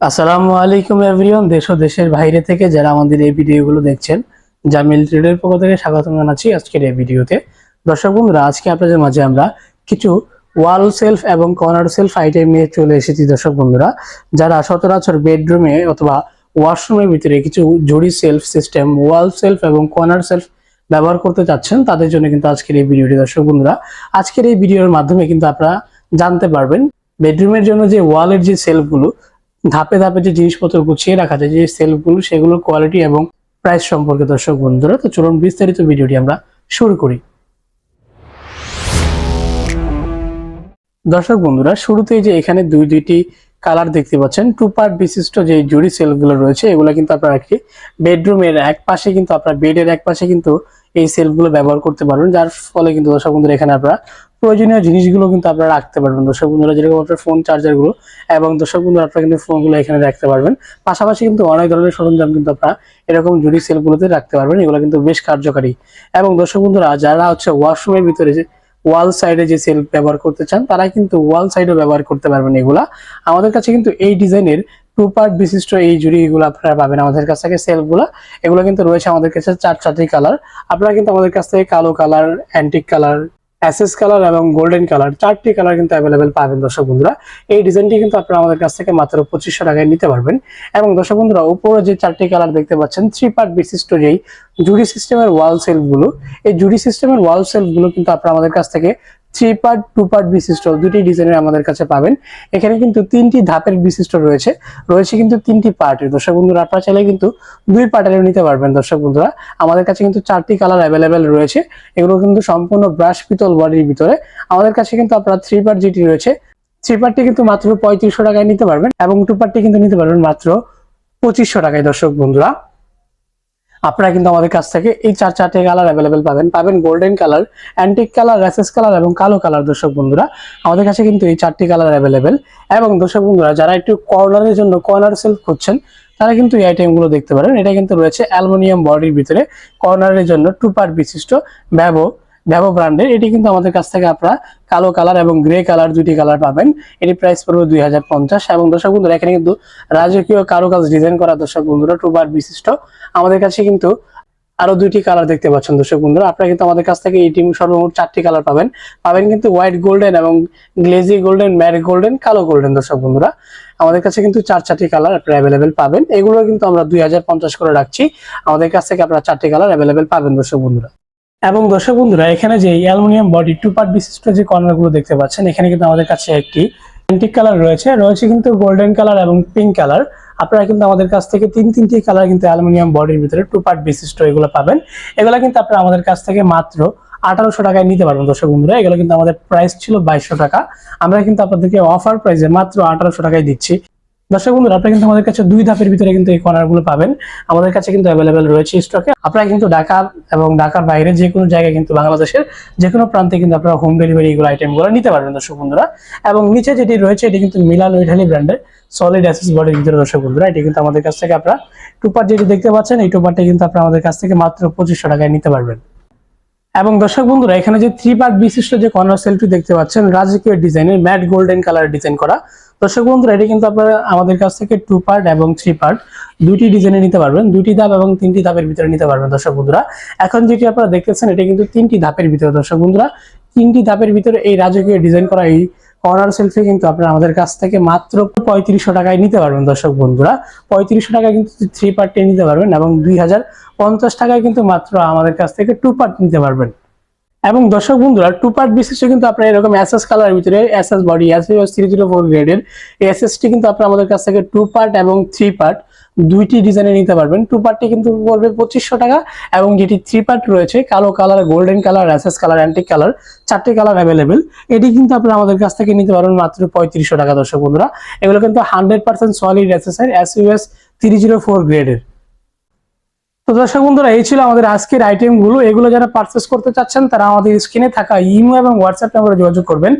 আসসালামু আলাইকুম এভরিওয়ান, দেশ ও দেশের বাইরে থেকে যারা আমাদের এই ভিডিওগুলো দেখছেন, জামিল ট্রেডের পক্ষ থেকে স্বাগত জানাচ্ছি আজকের এই ভিডিওতে। দর্শক বন্ধুরা, আজকে আপনাদের মাঝে আমরা কিছু ওয়াল সেলফ এবং কর্নার সেলফ আইটেম নিয়ে চলে এসেছি দর্শক বন্ধুরা, যারা সচরাচর বেডরুমে অথবা ওয়াশরুমের ভিতরে কিছু জড়ি সেলফ সিস্টেম ওয়াল সেলফ এবং কর্নার সেলফ ব্যবহার করতে চাচ্ছেন, তাদের জন্য কিন্তু আজকের এই ভিডিওটি দর্শক বন্ধুরা, আজকের এই ভিডিওর মাধ্যমে কিন্তু আপনারা জানতে পারবেন বেডরুমের জন্য যে ওয়ালের যে সেলফগুলো ধাপে ধাপে যে জিনিসপত্র গুছিয়ে রাখা যায়, যে সেলফগুলো, সেগুলোর কোয়ালিটি এবং প্রাইস সম্পর্কে দর্শক বন্ধুরা, তো চলুন বিস্তারিত ভিডিওটি আমরা শুরু করি। দর্শক বন্ধুরা, শুরুতেই যে এখানে দুই, দুইটি কালার দেখতে পাচ্ছেন। টু পার্ট বিশিষ্ট যে জুড়ি সেলফগুলো রয়েছে, এগুলো কিন্তু আপনারা একটি বেডরুমের এক পাশে কিন্তু আপনার বেডের এক পাশে কিন্তু এই সেলফগুলো ব্যবহার করতে পারবেন। যার ফলে কিন্তু দর্শক বন্ধুরা, এখানে আপনারা প্রয়োজনীয় জিনিসগুলো কিন্তু আপনারা রাখতে পারবেন। দর্শক বন্ধুরা, যেরকম আপনার ফোন চার্জারগুলো এবং দর্শক বন্ধুরা, আপনারা কিন্তু ফোনগুলো এখানে রাখতে পারবেন। পাশাপাশি কিন্তু অনেক ধরনের সরঞ্জাম কিন্তু আপনারা এরকম জুড়ি সেলগুলোতে রাখতে পারবেন। এগুলো কিন্তু বেশ কার্যকারী। এবং দর্শক বন্ধুরা, যারা হচ্ছে ওয়াশরুমের ভিতরে যে ওয়াল সাইডে যে সেল ব্যবহার করতে চান তারা কিন্তু ওয়াল সাইডও ব্যবহার করতে পারবেন এগুলা। আমাদের কাছে কিন্তু এই ডিজাইনের টু পার্ট বিশিষ্ট এই জুড়ি এগুলো আপনারা পাবেন আমাদের কাছ থেকে সেলগুলো এগুলো কিন্তু রয়েছে আমাদের কাছে চার চারটি কালার আপনারা কিন্তু আমাদের কাছ থেকে কালো colour antique colour SS colour এবং গোল্ডেন কালার, চারটি কালার কিন্তু অ্যাভেলেবেল পাবেন দর্শক বন্ধুরা। এই ডিজাইনটি কিন্তু আপনারা আমাদের কাছ থেকে মাত্র পঁচিশশো টাকায় নিতে পারবেন। এবং দর্শক বন্ধুরা, উপরে যে চারটি কালার দেখতে পাচ্ছেন থ্রি পার্ট বিশিষ্ট যেই জুড়ি সিস্টেমের ওয়াল সেলফগুলো এই জুড়ি সিস্টেমের ওয়াল সেলফগুলো কিন্তু আপনারা আমাদের কাছ থেকে থ্রি পার্ট, টু পার্ট বিশিষ্ট দুটি ডিজাইনের আমাদের কাছে পাবেন। এখানে কিন্তু তিনটি ধাপের বিশিষ্ট রয়েছে। রয়েছে কিন্তু তিনটি পার্টের দর্শক বন্ধুরা, আপনারা চাইলে কিন্তু দুই পার্টেরও নিতে পারবেন, দর্শক বন্ধুরা। আমাদের কাছে কিন্তু চারটি কালার অ্যাভেলেবেল রয়েছে। এগুলো কিন্তু সম্পূর্ণ ব্রাশ পিতল বডির ভিতরে। আমাদের কাছে কিন্তু আপনারা থ্রি পার্ট যেটি রয়েছে থ্রি পার্টটি কিন্তু মাত্র পঁয়ত্রিশশো টাকায় নিতে পারবেন এবং টু পার্টটি কিন্তু নিতে পারবেন মাত্র পঁচিশশো টাকায়, দর্শক বন্ধুরা। আপনারা কিন্তু আমাদের কাছ থেকে এই চার চারটে কালার অ্যাভেলেবেল পাবেন। পাবেন গোল্ডেন কালার অ্যান্টিক কালার রেসেস কালার এবং কালো কালার দর্শক বন্ধুরা। আমাদের কাছে কিন্তু এই চারটি কালার অ্যাভেলেবেল এবং দর্শক বন্ধুরা, যারা একটু কর্নারের জন্য কর্নার সেলফ খুঁজছেন, তারা কিন্তু এই আইটেমগুলো দেখতে পারেন। এটা কিন্তু রয়েছে অ্যালুমিনিয়াম বডির ভিতরে। কর্নারের জন্য টু পার্ট বিশিষ্ট ব্যবো ভ্যাভো ব্র্যান্ডের এটি কিন্তু আমাদের কাছ থেকে আপনারা কালো কালার এবং গ্রে কালার দুটি কালার পাবেন। এটি প্রাইস পড়বে দুই হাজার পঞ্চাশ। এবং দর্শক বন্ধুরা, এখানে কিন্তু রাজকীয় কারুকাজ ডিজাইন করা দর্শক বন্ধুরা টু বার বিশিষ্ট। আমাদের কাছে কিন্তু আরও দুইটি কালার দেখতে পাচ্ছেন দর্শক বন্ধুরা। আপনারা কিন্তু আমাদের কাছ থেকে এই টিম সর্বমোট চারটি কালার পাবেন। পাবেন কিন্তু হোয়াইট গোল্ডেন এবং গ্লেজি গোল্ডেন ম্যাট গোল্ডেন কালো গোল্ডেন দর্শক বন্ধুরা। আমাদের কাছে কিন্তু চার চারটি কালার আপনারা অ্যাভেলেবেল পাবেন। এগুলো কিন্তু আমরা দুই হাজার পঞ্চাশ করে রাখছি। আমাদের কাছ থেকে আপনারা চারটি কালার অ্যাভেলেবেল পাবেন দর্শক বন্ধুরা। এবং দর্শক বন্ধুরা, এখানে যে অ্যালুমিনিয়াম বডি টু পার্ট বিশিষ্ট যে কর্নারগুলো দেখতে পাচ্ছেন, এখানে কিন্তু আমাদের কাছে একটি অ্যান্টিক কালার রয়েছে। রয়েছে কিন্তু গোল্ডেন কালার এবং পিঙ্ক কালার আপনারা কিন্তু আমাদের কাছ থেকে তিন তিনটি কালার কিন্তু অ্যালুমিনিয়াম বডির ভিতরে টু পার্ট বিশিষ্ট এগুলো পাবেন। এগুলো কিন্তু আপনারা আমাদের কাছ থেকে মাত্র আঠারোশো টাকায় নিতে পারবেন দর্শক বন্ধুরা। এগুলো কিন্তু আমাদের প্রাইস ছিল বাইশশো টাকা। আমরা কিন্তু আপনাদেরকে অফার প্রাইসে মাত্র আঠারোশো টাকায় দিচ্ছি। দর্শক বন্ধুরা, আপনারা কিন্তু আমাদের কাছে দুই ধাপের ভিতরে কিন্তু এই কর্নারগুলো পাবেন। আমাদের কাছে কিন্তু অ্যাভেলেবেল রয়েছে স্টকে আপনারা কিন্তু ঢাকা এবং ঢাকার বাইরে যে কোনো জায়গায় কিন্তু বাংলাদেশের যে কোনো প্রান্তে কিন্তু আপনারা হোম ডেলিভারি এগুলো আইটেমগুলো নিতে পারবেন দর্শক বন্ধুরা। এবং নিচে যেটি রয়েছে, এটি কিন্তু মিলান ইটালি ব্র্যান্ডের সলিড অ্যাসেস বডির ভিতরে দর্শক বন্ধুরা। এটি কিন্তু আমাদের কাছ থেকে আপনারা টুপার যেটি দেখতে পাচ্ছেন, এই টুপারটি কিন্তু আপনারা আমাদের কাছ থেকে মাত্র পঁচিশশো টাকায় নিতে পারবেন। এবং দর্শক বন্ধুরা, এখানে যে থ্রি পার্ট বিশিষ্ট যে কর্নার সেলটি দেখতে পাচ্ছেন, রাজকীয় ডিজাইনের ম্যাট গোল্ডেন কালার ডিজাইন করা। দর্শক বন্ধুরা, এটি কিন্তু আপনারা আমাদের কাছ থেকে টু পার্ট এবং থ্রি পার্ট দুইটি ডিজাইনে নিতে পারবেন। দুটি ধাপ এবং তিনটি ধাপের ভিতরে নিতে পারবেন দর্শক বন্ধুরা। এখন যেটি আপনারা দেখতেছেন, এটি কিন্তু তিনটি ধাপের ভিতরে দর্শক বন্ধুরা। তিনটি ধাপের ভিতরে এই রাজকীয় ডিজাইন করা এই কর্নার সেলফি কিন্তু আপনারা আমাদের কাছ থেকে মাত্র পঁয়ত্রিশশো টাকায় নিতে পারবেন, দর্শক বন্ধুরা। পঁয়ত্রিশশো টাকায় কিন্তু থ্রি পার্টে নিতে পারবেন এবং দুই হাজার পঞ্চাশ টাকায় কিন্তু মাত্র আমাদের কাছ থেকে টু পার্ট নিতে পারবেন। এবং দর্শক বন্ধুরা টু পার্ট বিশিষ্ট কিন্তু আপনারা এরকম এসএস কালার ভিতরে SS body SS three zero four গ্রেডের এসএসটি কিন্তু আপনার আমাদের কাছ থেকে টু পার্ট এবং থ্রি পার্ট দুইটি ডিজাইনে নিতে পারবেন। টু পার্টটি কিন্তু পড়বে পঁচিশশো টাকা এবং যেটি থ্রি পার্ট রয়েছে, কালো colour golden colour SS colour antique colour চারটি কালার অ্যাভেলেবেল এটি কিন্তু আপনারা আমাদের কাছ থেকে নিতে পারবেন মাত্র পঁয়ত্রিশশো টাকা দর্শক বন্ধুরা। এগুলো কিন্তু hundred percent solid SSR S US three zero four গ্রেডের তো দর্শক বন্ধুরা, এই ছিল আমাদের আজকের আইটেমগুলো এগুলো যারা পারচেস করতে চাচ্ছেন, তারা আমাদের স্ক্রিনে থাকা ইমো এবং হোয়াটসঅ্যাপ নাম্বারে যোগাযোগ করবেন।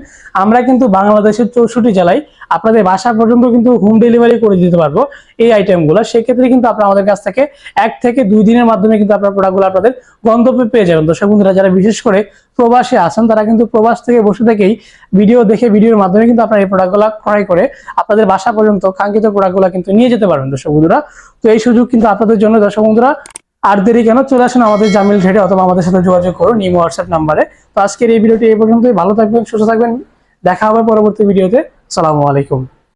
আমরা কিন্তু বাংলাদেশের চৌষট্টি জেলায় আপনাদের বাসা পর্যন্ত কিন্তু হোম ডেলিভারি করে দিতে পারব এই আইটেমগুলো সেক্ষেত্রে কিন্তু আপনারা আমাদের কাছ থেকে এক থেকে দুই দিনের মাধ্যমে কিন্তু আপনার প্রোডাক্টগুলো আপনাদের গন্তব্যে পেয়ে যাবেন। দর্শক বন্ধুরা, যারা বিশেষ করে প্রবাসে আছেন, তারা কিন্তু প্রবাস থেকে বসে থেকেই ভিডিও দেখে ভিডিওর মাধ্যমে কিন্তু আপনারা এই প্রোডাক্টগুলো ক্রয় করে আপনাদের বাসা পর্যন্ত কাঙ্ক্ষিত প্রোডাক্টগুলো কিন্তু নিয়ে যেতে পারবেন। দর্শক বন্ধুরা, তো এই সুযোগ কিন্তু আপনাদের জন্য। দর্শক বন্ধুরা আর দেরি কেন চলে আসুন আমাদের জামিল ঘেটে অথবা আমাদের সাথে যোগাযোগ করুন নিম হোয়াটসঅ্যাপ নাম্বারে। তো আজকের এই ভিডিওটি এই পর্যন্তই। ভালো থাকবেন, সুস্থ থাকবেন। দেখা হবে পরবর্তী ভিডিওতে। সালামু আলাইকুম।